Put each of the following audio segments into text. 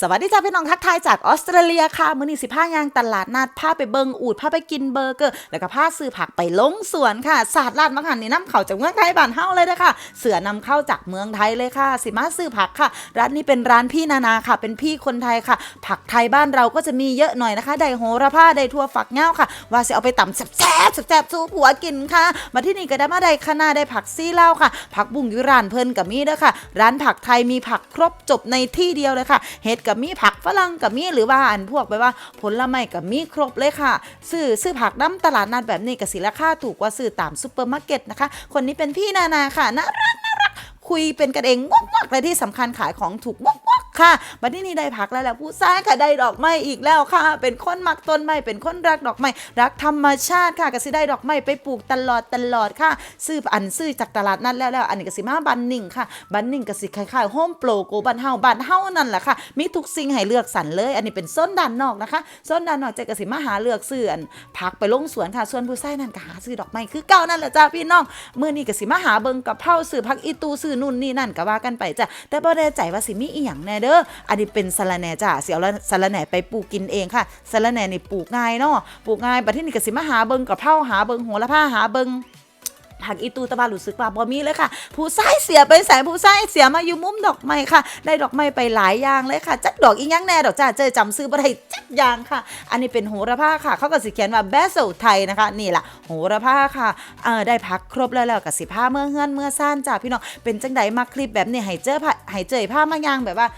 สวัสดีจ้าพี่น้องทักทายจากออสเตรเลียค่ะ มื้อนี้สิพายางตลาดนัดพาไปเบิงอูดพาไปกินเบอร์เกอร์ แล้วก็พาซื้อผักไปลงสวนค่ะศาสตร์ลาดมะขันนี่น้ำเขาจากเมืองไทยบ้านเฮาเลยนะคะเสือนำเข้าจากเมืองไทยเลยค่ะ สิมาซื้อผักค่ะ ร้านนี้เป็นร้านพี่นานาค่ะ เป็นพี่คนไทยค่ะ ผักไทยบ้านเราก็จะมีเยอะหน่อยนะคะได้โหระพาได้ทั่วฝักเง่าค่ะ ว่าสิเอาไปตำแซ่บแซ่บสู้ผัวกินค่ะ มาที่นี่ก็ได้มาได้คะนาได้ผักซี่เล่าค่ะ ผักบุ้งยุรานเพิ่นกับมีเด้อค่ะ ร้านผักไทยมีผักครบจบในที่เดียวเลยค่ะเห็ดกับมีผักฝรั่งกับมีหรือว่าอันพวกไปว่า ผลไม้กับมีครบเลยค่ะ ซื้อซื้อผักน้ำตลาดนัดแบบนี้กับสิราคาถูกกว่าซื้อตามซูเปอร์มาร์เก็ตนะคะ คนนี้เป็นพี่นานาค่ะน่ารักน่ารักคุยเป็นกันเองวอกๆเลยที่สำคัญขายของถูกวอก ค่ะบัดนี้นี่ได้ผักแล้วแหละผู้ชายค่ะได้ดอกไม้อีกแล้วค่ะ เป็นคนมักต้นไม้เป็นคนรักดอกไม้รักธรรมชาติค่ะก็สิได้ดอกไม้ไปปลูกตลอดตลอดค่ะ ซื้ออันซื้อจากตลาดนัดแล้วแล้วอันนี้ก็สิมาบันนิ่งค่ะบันนิ่งก็สิคล้ายๆโฮมโปรโกบันเฮาบันเฮานั่นแหละค่ะมีทุกสิ่งให้เลือกสรรเลย อันนี้เป็นส้นด้านนอกนะคะส้นด้านนอกจะกสิมาหาเลือกซื้ออันผักไปลงสวนค่ะส่วนผู้ชายนั่นก็หาซื้อดอกไม้คือเก่านั่นแหละจ้าพี่น้องมื้อนี้ก็สิมาหาเบิ่งกับเผาซื้อผักอีตูซื้อนู่นนี่นั่นก็ว่ากันไปจ้ะแต่บ่ได้ใจว่าสิมีอีหยังแน่เด้ออันนี้เป็นสะระแหน่จ้ะสิเอาละสะระแหน่ไปปลูกกินเองค่ะสะระแหน่นี่ปลูกง่ายเนาะปลูกง่ายบัดทีนี้ก็สิมาหาเบิงกับเผาหาเบิ่งโหระพาหาเบิงผักอีตูตะบารู้สึกว่าบ่มีเลยค่ะ ผู้ชายเสียไปแสนผู้ชายเสียมาอยู่มุมดอกไม้ค่ะ ได้ดอกไม้ไปหลายอย่างเลยค่ะจักดอกอีหยังแน่ดอกจ้าเจอจำซื้อบ่ได้จักอย่างค่ะ อันนี้เป็นโหระพาค่ะ เขาก็สิเขียนว่าแบสเซลไทยนะคะนี่แหละโหระพาค่ะเออได้พักครบแล้วแล้วกับสิผ้าเมื่อเฮือนเมื่อซ่านจ้าพี่น้องเป็นจังใดมาคลิปแบบนี้ให้เจอผ้าให้เจอผ้ามายางแบบว่า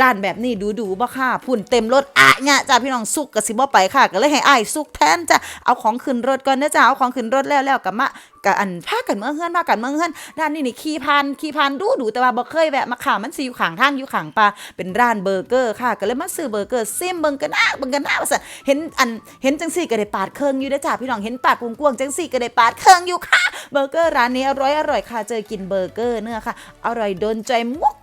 ร้านแบบนี้ดูดูบ่ค่ะพุ่นเต็มรถอะเนี่ยจ้าพี่น้องสุกกะสิบ่ไปค่ะ ก็เลยให้อ้ายสุกแทนจ้ะเอาของขึ้นรถก่อนนะจ้าเอาของขึ้นรถแล้วแล้วกับมากับอันพากันเมืองเฮือนพากันเมืองเฮือนร้านนี้นี่ขี่ผ่านขี่ผ่านดูดูแต่ว่าบ่เคยแวะมาค่ะมันสิอยู่ข้างทางอยู่ข้างป่าเป็นร้านเบอร์เกอร์ค่ะ ก็เลยมาซื้อเบอร์เกอร์ซิมเบิ่งกันนะเบิ่งกันนะว่าซั่นเห็นอันเห็นจังซี่ก็ได้ปาดเครื่องอยู่เด้อจ้าพี่น้องเห็นปาดกวงๆจังซี่ก็ได้ปาดเครื่องอยู่ค่ะเบอร์เกอร์ร้านนี้อร่อยอร่อยค่ะเจอกินเบอร์เกอร์เนื้อค่ะอร่อยโดนใจมุก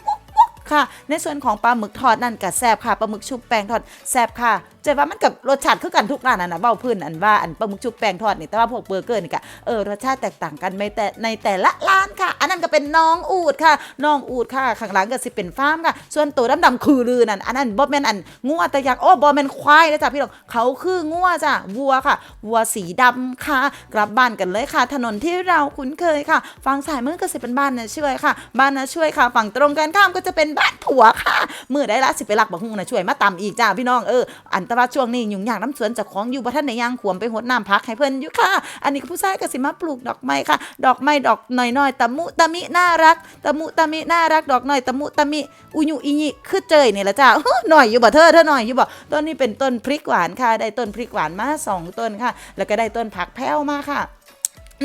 ค่ะ ในส่วนของปลาหมึกทอดนั่นก็แซบค่ะปลาหมึกชุบแป้งทอดแซบค่ะ เจว่ามันกับรสชาติคือกันทุกร้านนะนะเบ้าพื้นอันว่าอันปลาหมึกชุบแป้งทอดนี่แต่ว่าพวกเบอร์เกอร์นี่ก็เออรสชาติแตกต่างกันไม่แต่ในแต่ละร้านค่ะ อันนั้นก็เป็นน้องอูดค่ะน้องอูดค่ะข้างหลังก็สิเป็นฟาร์มค่ะ ส่วนตัวดำๆคือลือนั่นอันนั้นบ่แมนอันงัวแต่อยากโอ้บ่แมนควายนะจ๊ะพี่น้องเขาคืองัวจ้ะวัวค่ะวัวสีดำค่ะ กลับบ้านกันเลยค่ะ ถนนที่เราคุ้นเคยค่ะ ฝั่งซ้ายมือก็สิเป็นบ้านนะช่วยค่ะ บ้านนะช่วยค่ะ ฝั่งตรงกันข้ามก็จะเป็นบ้านผัวค่ะมือได้ละสิไปลักบักฮุงนะช่วยมาตำอีกจ้าพี่น้องเอออันตว่าช่วงนี้ยุ่งยากน้ำสวนจากของอยู่บ่ท่านในย่างขวมไปหดน้ำพักให้เพิ่นอยู่ค่ะ อันนี้ผู้ชายก็สิมาปลูกดอกไม้ค่ะ ดอกไม้ดอกน้อยๆตะมุตะมิน่ารักตะมุตะมิน่ารักดอกน้อยตะมุตะมิอุยุอิญิคือเจยนี่ละจ้าหน่อยอยู่บ่เธอเธอหน่อยอยู่บ่ต้นนี้เป็นต้นพริกหวานค่ะ ได้ต้นพริกหวานมาสองต้นค่ะ แล้วก็ได้ต้นผักแพ้วมาค่ะ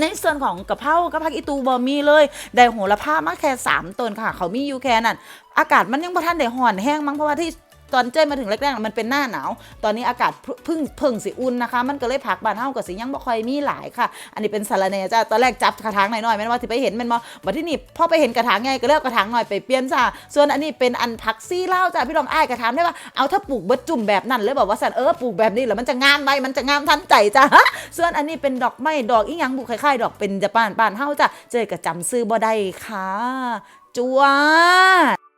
ในส่วนของกะเพรากะเพราอีตูบอมีเลย ได้โหระพามาแค่3ต้นค่ะ เขามีอยู่แค่นั้นอากาศมันยังบ่ทันได้ห่อนแห้งมั้งเพราะว่าที่ ตอนเจ้ยมาถึงแรกๆมันเป็นหน้าหนาว ตอนนี้อากาศพึ่งเพึ่งสิอุ่นนะคะ มันก็เลยผักบานเฮากับสิยังบ่ค่อยมีหลายค่ะ อันนี้เป็นสาระแหน่จ้าตอนแรกจับกระถางหน่อยๆแม่นว่าที่ไปเห็นแมันบ่บัดที่นี่พอไปเห็นกระถางไงก็เลือกกระถางหน่อยไปเปลี่ยนจ้าส่วนอันนี้เป็นอันผักซี่เล่าจ้าพี่รองอ้ายกระถางได้ว่าเอาถ้าปลูกเบิดจุ่มแบบนั้นเลยบอกว่าสันเออปลูกแบบนี้แล้วมันจะงามไหมมันจะงามทันใจจ้าส่วนอันนี้เป็นดอกไม้ดอกอีหยังบุกคล้ายๆดอกเป็นจะปานปานเฮาจ้ะเจอกับจำซื้อบ่ได้ค่ะจวด